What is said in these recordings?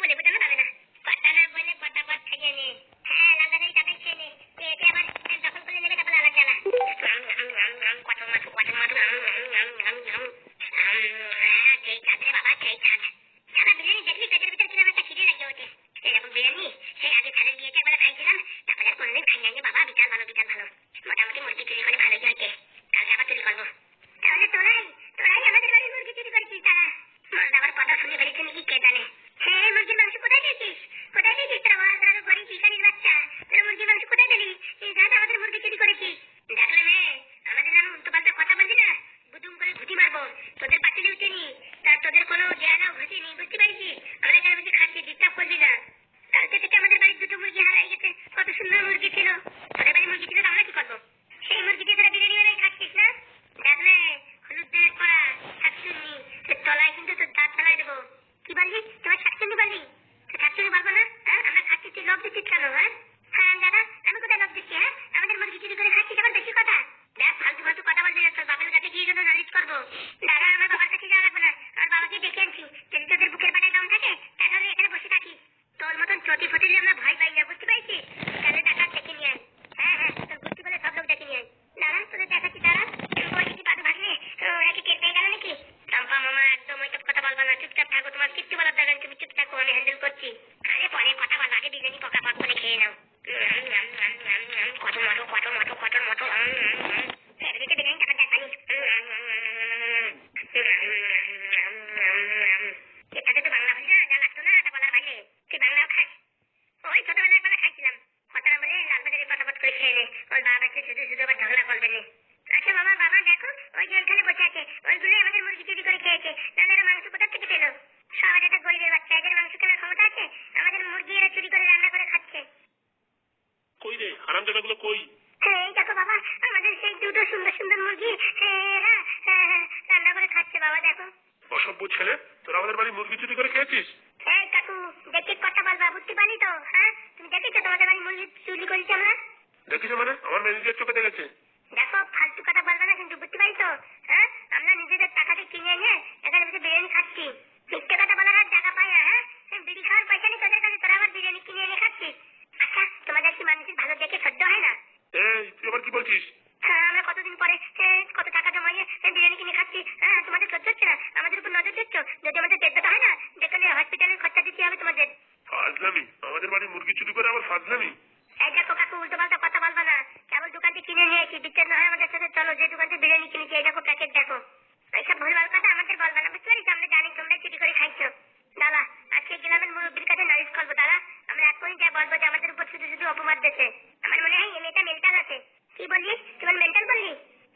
puede, you're going to কি বললি? তুই বল মেন্টাল বললি?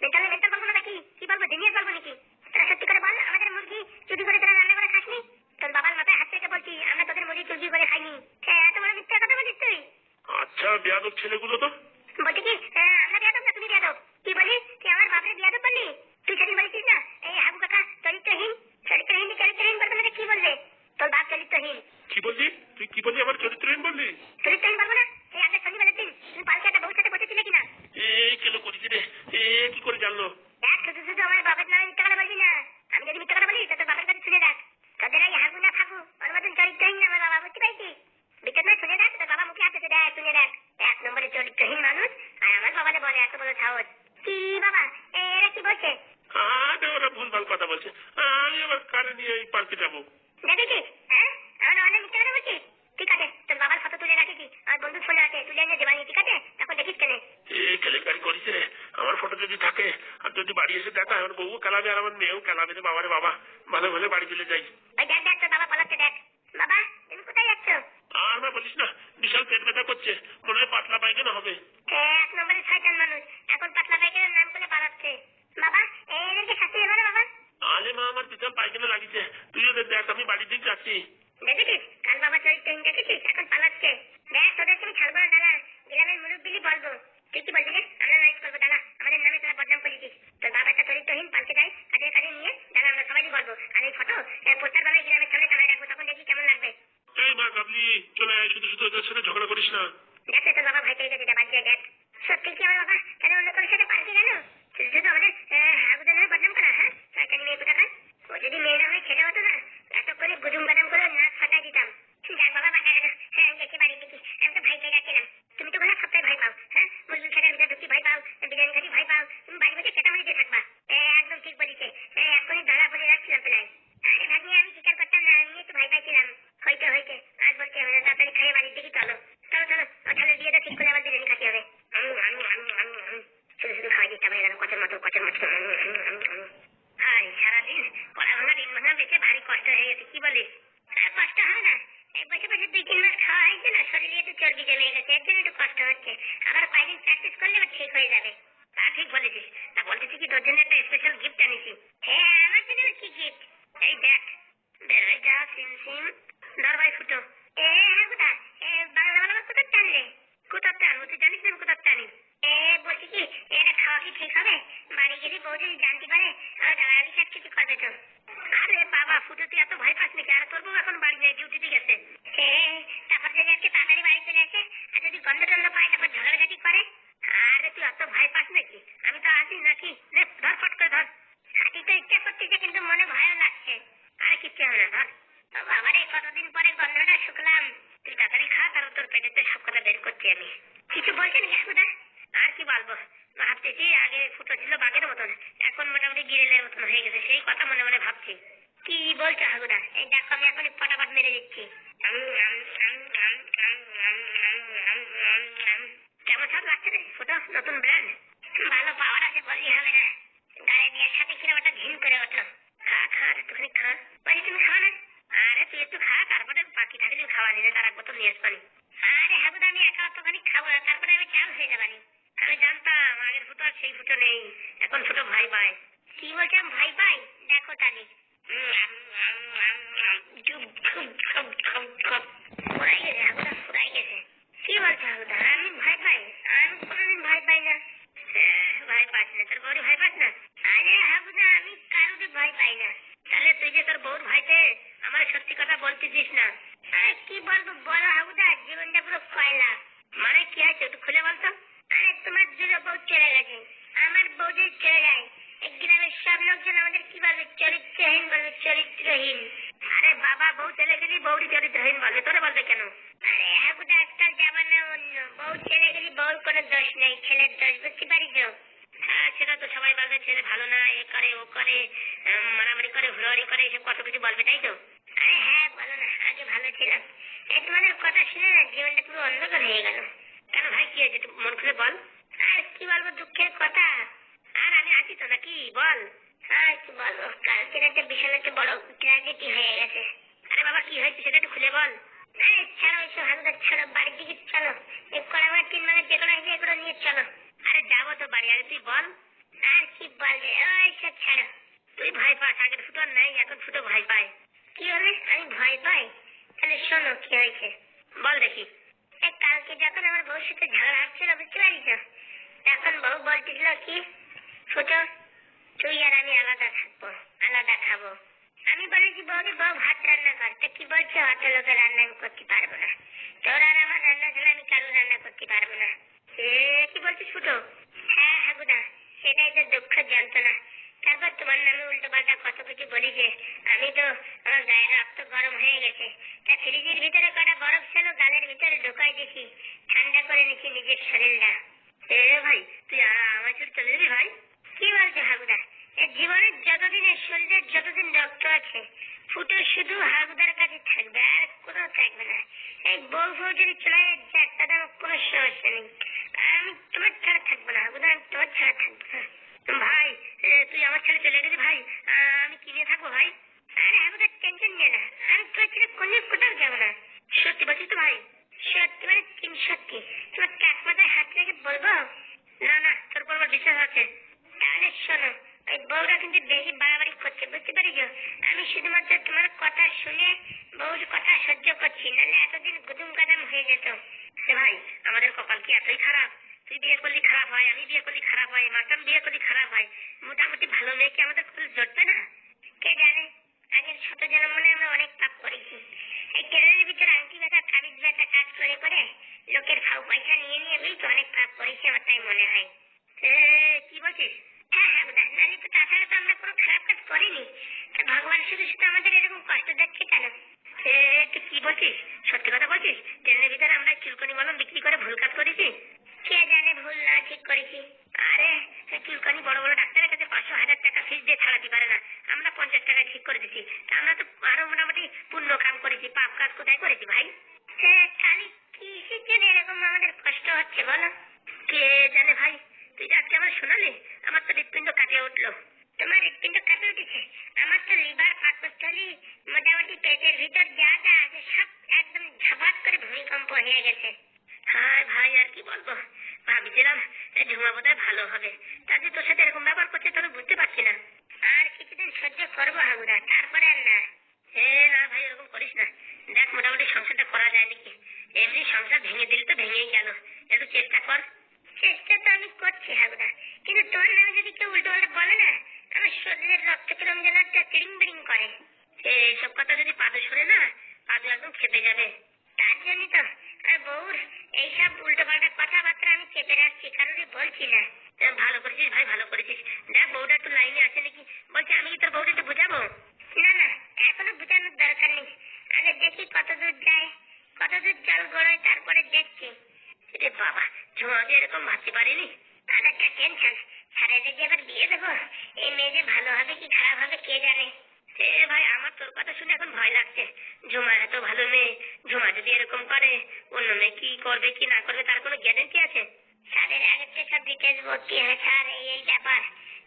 মেন্টালে মেন্টাল বলব নাকি? কি বলব জিনিয়াস বলব নাকি? তোরা সত্যি করে বল আমাদের মুরগি চুরি করে তোরা রান্না করে খাসনি? তোর বাবার মাথায় হাত থেকে বলছি আমরা তোদের মুরগি চুরি করে খাইনি। এত বড় মিথ্যা কথা বলিস তুই। আচ্ছা বেয়াদব ছেলেগুলো তো। বলছি কি হ্যাঁ, আমরা বেয়াদব না তুমি বেয়াদব। কি বলি তুই আমার বাপরে বেয়াদব বললি? তুই সেদিন বলেছিস না এই হাবু কাকা চরিত্রহীন? চরিত্রহীন চরিত্রহীন বলতে কি বললে তোর বাপ চরিত্রহীন। কি বললি? তুই কি বললি আমার চরিত্রহীন বললি? বলছে বাবারে বাবা ভালো ভালো বাড়ি চলে যাই। দেখ দেখ বাবা পলাকে দেখ। বাবা তুমি কোথায় যাচ্ছ? আর বলিস না বিশাল পেট ব্যথা করছে মনে হয় পাতলা পায়খানা হবে। কষ্ট হচ্ছে। আবার কয়েকদিন প্র্যাকটিস করলে ঠিক হয়ে যাবে। তা ঠিক বলেছিস। তা বলতেছি কি, তোর জন্য একটা স্পেশাল গিফট আনিছি হ্যাঁ আমার জন্য কি গিফট এই দেখ বের হয়ে যা, সিম সিম। ধর ভাই ফুটো। এ হ্যাঁ কোথা এ, বাংলা বাংলা কোথার টানলে কোথার টান? তুই জানিস না আমি কোথার টানি? বলছি কি এটা খাওয়া কি ঠিক হবে? বাড়ি গেলে বউ যদি জানতে পারে, আর গালাগালি সব কিছু করবে তো। আরে বাবা ফুটো তুই এত ভয় পাস নাকি? আর তোর বউ এখন বাড়ি নেই ডিউটিতে গেছে। তারপর যদি আজকে তাড়াতাড়ি বাড়ি চলে আসে, আর যদি গন্ধ টন্ধ পায়, তারপর ঝগড়াঝাটি করে। আরে, তুই অত ভয় পাস নাকি? আমি তো আসি নাকি? ধর, ফট করে ধর। হাঁটি তো ইচ্ছা করতেছে, কিন্তু মনে ভয়ও লাগছে। আরে, কিচ্ছু হবে না, ধর। ও বাবারে, কতদিন পরে গন্ধটা শুকলাম। তুই তাড়াতাড়ি খা তারপর তোর পেটেতে সব কথা বের করছি আমি। কিছু বলছেন আর কি বলব? ভাবতেছি আগে ফুটো ছিল বাঘের মতন, এখন মোটামুটি গিরেলের মতন হয়ে গেছে, সেই কথা মনে মনে ভাবছি। কি বলছো হাগুদা? এই দেখো, আমি এখন ফটাফট মেরে দিচ্ছি। কেমন সব লাগছে রে, ফুটো, নতুন ব্র্যান্ড? ভালো পাওয়ার আছে হবে না নিয়ে কিরম একটা ঘিন করে খা খা একটুখানি খা। তুমি না? আরে, তুই একটু খা, তারপরে বাকি থাকলে খাওয়া নিলে তার এক বোতল নিয়ে আসবানি। আরে হাগুদা, আমি একা অতখানি খাব না, তারপরে আমি চাল হয়ে যাবানি। আমি জানতাম আগের ফুটো আর সেই ফুটো নেই। এখন ফুটো ভাই পায়। কি বলছে? আমি ভাই পাই? আমি কোনোদিন ভয় পাই না। হ্যাঁ, ভয় পাস না। তোর বউরি ভয় পাস না? আরে হাগুদা আমি কারোকে ভয় পাই না। তাহলে তুই যে তোর বউর ভয়তে আমার সত্যি কথা বলতেছিস না আরে কি বলব বলো হাগুদা জীবনটা পুরো কয়লা মানে কি আছে একটু খুলে বলতো আরে তোমার দুটো বউ চলে গেছে আমার বউ যদি চলে যায় এই গ্রামের সব লোকজন আমাদের কি বলবে চরিত্রহীন বলবে চরিত্রহীন আরে বাবা, বউ চলে গেলি বউরি চরিত্রহীন বলবে তোরে বলবে কেন? আরে হাগুদা আজকাল জামানা অন্য। বউ চলে গেলি বউর কোনো দোষ নেই, ছেলের দোষ বুঝতে পারিস হ্যাঁ সেটা তো সবাই বলবে, ছেলে ভালো না, এ করে, ও করে মারামারি করে, হুড়াহুড়ি করে, এসব কত কিছু বলবে, তাই তো? আরে হ্যাঁ বলো না আগে ভালো ছিলাম। এই তোমাদের কথা শুনে না জীবনটা পুরো অন্ধকার হয়ে গেল। কেন ভাই, কি হয়েছে মন খুলে বল। আর কি বলব, দুঃখের কথা? আর আমি আছি তো নাকি? বল। আর মানে এখন ফুটো ভয় পায়। কি হলে আমি ভয় পাই? তাহলে শোনো কি হয়েছে। বল দেখি। কালকে যখন আমার বউর সাথে ঝগড়া বুঝতে পারিস তখন বউ বলতেছিল কি, ফুটো তুই আর আমি আলাদা থাকব আলাদা খাব। আমি বলেছি বউকে বউ ভাত রান্না কর। তা কি বলছে? অত লোকের রান্না আমি করতে পারব না। তোর আর আমার রান্না ছাড়া আমি কারও রান্না করতে পারব না। এ কি বলছিস ফুটো হ্যাঁ হাগুদা সেটাই তো দুঃখ যন্ত্রণা। তারপর তোমার নামে উল্টো পাল্টা কত কিছু বলি যে আমি তো আমার গায়ে রক্ত গরম হয়ে গেছে। তা ফ্রিজের ভিতরে কটা বরফ ছিল গালের ভিতরে ঢোকাই দিছি ঠান্ডা করে নিচ্ছি নিজের শরীরটা। এ ভাই তুই আমার ছেড়ে চলে যাবি ভাই? কি বলছে হাগুদা? জীবনের যতদিন শরীরের যতদিন রক্ত আছে, ফুটো শুধু হাগুদার কাছে থাকবে, আর কোনো থাকবে না। এই বউ ফউ যদি চলে যায় তাদের কোনো সমস্যা নেই। আমি তোমার ছাড়া থাকব না হাগুদা আমি তোমার ছাড়া থাকব না। ভাই তুই আমার ছেড়ে চলে গেলি ভাই? আমি কি নিয়ে থাকব, ভাই? আরে হাগুদা টেনশন নিয়ে না। আমি তোর ছেড়ে কোনো কোথাও যাব না। সত্যি বলছিস তো, ভাই? সত্যি মানে তিন সত্যি। তোমার কাক মাথায় হাত রেখে বলব? না না, তোর আমার বিশ্বাস আছে। তাহলে শোনো বউরা কিন্তু বেশি বাড়াবাড়ি করছে, বুঝতে পারিস আমি শুধুমাত্র তোমার কথা শুনে বউর কথা সহ্য করছি, নাহলে এতদিন গুদুম গাদাম হয়ে যেত। ভাই, আমাদের কপাল কি এতই খারাপ? তুই বিয়ে করলি খারাপ হয়, আমি বিয়ে করলি খারাপ হয়, মাতাম বিয়ে করলি খারাপ হয়। মোটামুটি ভালো মেয়ে কি আমাদের খুব জড়বে না? কে জানে? আগের শত জন্ম মনে আমরা অনেক পাপ করেছি। এই ট্রেনের ভিতরে আংটি ব্যথা তাবিজ ব্যথা কাজ করে করে লোকের ফাউ পয়সা নিয়ে নিয়ে বুঝি তো অনেক পাপ করেছি আমার তাই মনে হয়। কি বলছিস? হ্যাঁ হ্যাঁ বুধা নাহলে তো তাছাড়া তো আমরা কোনো খারাপ কাজ করিনি তা ভগবান শুধু শুধু আমাদের এরকম কষ্ট দিচ্ছে কেন? তুই কি বলছিস? সত্যি কথা বলছিস? ট্রেনের ভিতরে আমরা চুলকনি মলম বিক্রি করে ভুল কাজ করেছি? কে জানে ভুল না ঠিক করেছি। আরে চুলকানি বড় বড় ডাক্তারের কাছে পাঁচশো হাজার টাকা ফিস দিয়ে ছাড়াতে পারে না। আমরা পঞ্চাশ টাকা ঠিক করে দিচ্ছি তা আমরা তো আরও মোটামুটি পুণ্য কাম করেছি পাপ কাজ কোথায় করেছি ভাই? তাহলে কিসের জন্য এরকম আমাদের কষ্ট হচ্ছে বলো? কে জানে ভাই? তুই আজকে আমার শোনালি? আমার তো হৃৎপিণ্ড কাটে উঠল। তোমার হৃৎপিণ্ড কাটে আমার তো লিভার পাকস্থলী, মোটামুটি পেটের ভিতর যা যা আছে সব একদম ঝাপাত করে ভূমিকম্প হয়ে গেছে। হায় ভাই, আর কি বলব? ভাবছিলাম ঝুমা বোধহয় ভালো হবে। তাতে তোর সাথে এরকম ব্যবহার করছে তোর বুঝতে পারছি না। আর কিছুদিন সহ্য করব হাগুদা তারপরে আর না। হে না ভাই এরকম করিস না। দেখ, মোটামুটি সংসারটা করা যায় নাকি? এমনি সংসার ভেঙে দিলে তো ভেঙেই গেল। একটু চেষ্টা কর। চেষ্টা তো আমি করছি হাগুদা কিন্তু তোর নামে যদি কেউ উল্টো বলে না শরীরের রক্ত কিরম যেন একটা চিড়িং বিড়িং করে এইসব কথা যদি পাদু শুনে না, পাদু একদম খেপে যাবে। তার জন্যই তো। আর বউর, এইসব উল্টো পাল্টা কথাবার্তা আমি চেপে রাখছি কারোরই বলছি না। ভালো করেছিস ভাই, ভালো করেছিস দেখ বউটা একটু লাইনে আছে নাকি বলছি আমি কি তোর বউটা একটু বুঝাবো না না এখনও বুঝানোর দরকার নেই আগে দেখি কত দূর যায় কত দূর জল গড়ায় তারপরে দেখছি রে বাবা ঝুমাকে এরকম ভাবতে পারিনি আর একটা টেনশন স্যারেদের যে এবার বিয়ে দেবো এই মেয়ে যে ভালো হবে কি খারাপ হবে কে জানে সে ভাই আমার তোর কথা শুনে এখন ভয় লাগছে ঝুমা এত ভালো মেয়ে ঝুমা যদি এরকম করে অন্য মেয়ে কি করবে কি না করবে তার কোনো গ্যারেন্টি আছে স্যারের আগে থেকে সব ডিটেলস ভর্তি হয় স্যার এই এই ব্যাপার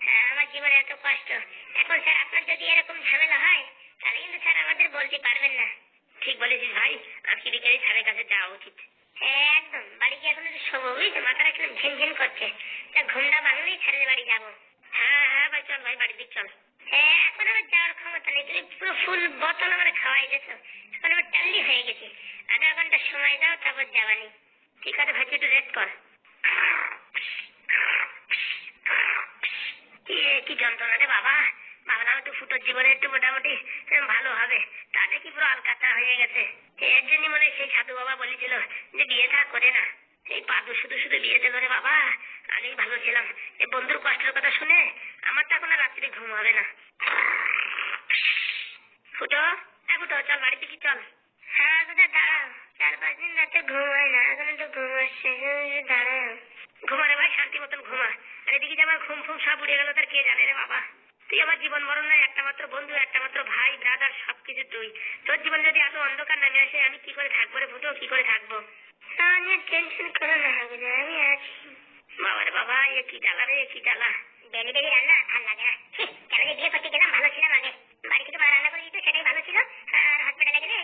হ্যাঁ, আমার জীবনে এত কষ্ট এখন স্যার আপনার যদি এরকম ঝামেলা হয় তাহলে কিন্তু স্যার আমাদের বলতে পারবেন না ঠিক বলেছিস ভাই? আজকে বিকেলে স্যারের কাছে যাওয়া উচিত। একদম, বাড়ি এখন বুঝলি মাথাটা করছে। তা ঘুমটা ভাঙলেই বাড়ি যাব। হ্যাঁ হ্যাঁ ভাই, চল ভাই দিক, চল। হ্যাঁ এখন আমার যাওয়ার ক্ষমতা নেই, তুমি পুরো ফুল বোতল আমার খাওয়াই গেছো এখন আমার টাল্লি হয়ে গেছি। আধা ঘণ্টা সময় দাও, তারপর যাবানি ঠিক আছে ভাই একটু রেস্ট কর। কি যন্ত্রণা রে বাবা। ফুটোর জীবনে একটু মোটামুটি ভালো হবে। তা দেখি পুরো আলকাতা হয়ে গেছে। এর জন্য মনে সেই সাধু বাবা বলেছিল যে বিয়ে থা করে না। এই পাদু শুধু শুধু বিয়ে দিল রে বাবা। আগেই ভালো ছিলাম। এই বন্ধুর কষ্টের কথা শুনে আমার তো এখন রাত্রে ঘুম হবে না। ফুটো হ্যাঁ ফুটো, চল বাড়িতে কি চল। হ্যাঁ দাদা, দাঁড়াও। চার পাঁচ দিন রাতে ঘুম হয় না, এখন একটু ঘুম আসছে। দাঁড়াও। ঘুমা রে ভাই শান্তি মতন ঘুমা। আর এদিকে যে আমার ঘুম ফুম সব উড়ে গেল, তার কে জানে রে বাবা। তুই আমার জীবন মরণ নয় একটা মাত্র বন্ধু একটা মাত্র ভাই ব্রাদার সবকিছু তুই। তোর জীবন যদি এত অন্ধকার নামে আসে আমি কি করে থাকব রে ফুটো কি করে থাকব? টেনশন করো না আমি আছি। বাবার বাবা এ কি জ্বালা রে কি জ্বালা? ডেলি ডেলি রান্না ভালো লাগে না। কেন যে বিয়ে করতে গেলাম ভালো ছিলাম আগে। বাড়ি থেকে মা রান্না করে দিত সেটাই ভালো ছিল। আর হসপিটালে গেলে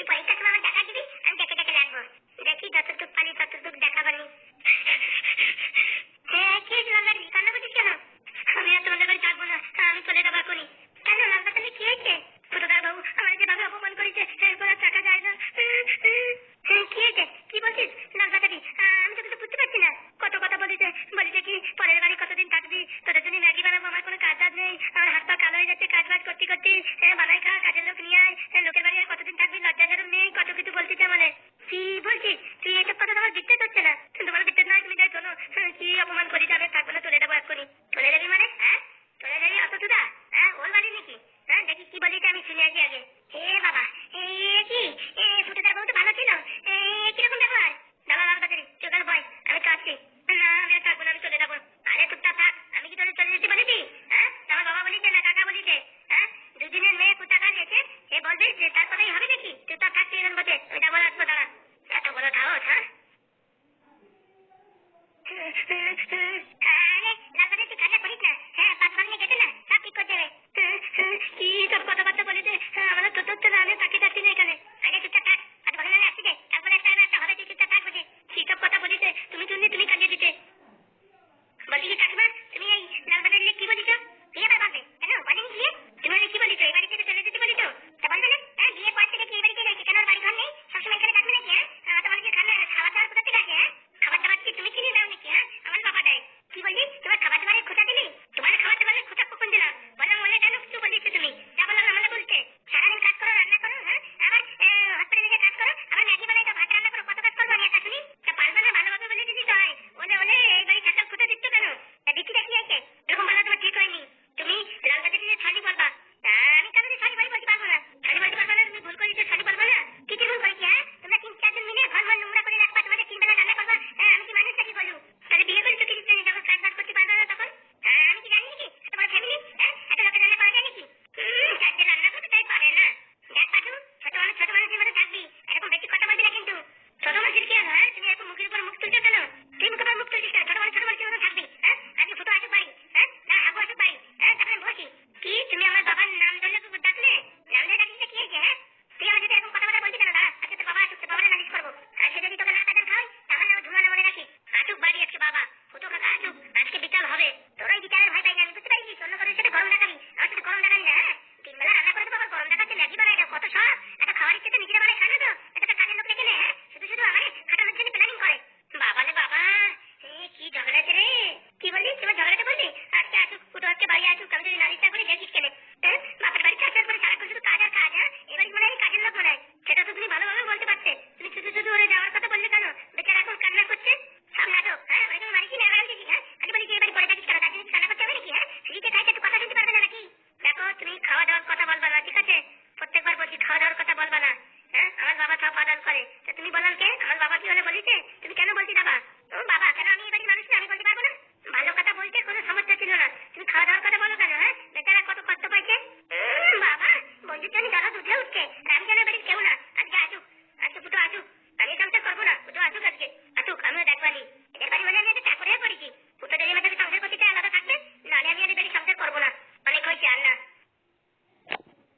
এই পয়সা তোমার টাকা দিবি? আমি দেখে দেখে রাখব দেখি যতটুক পারি ততটুক দেখাবানি これ取れるまでってないかね。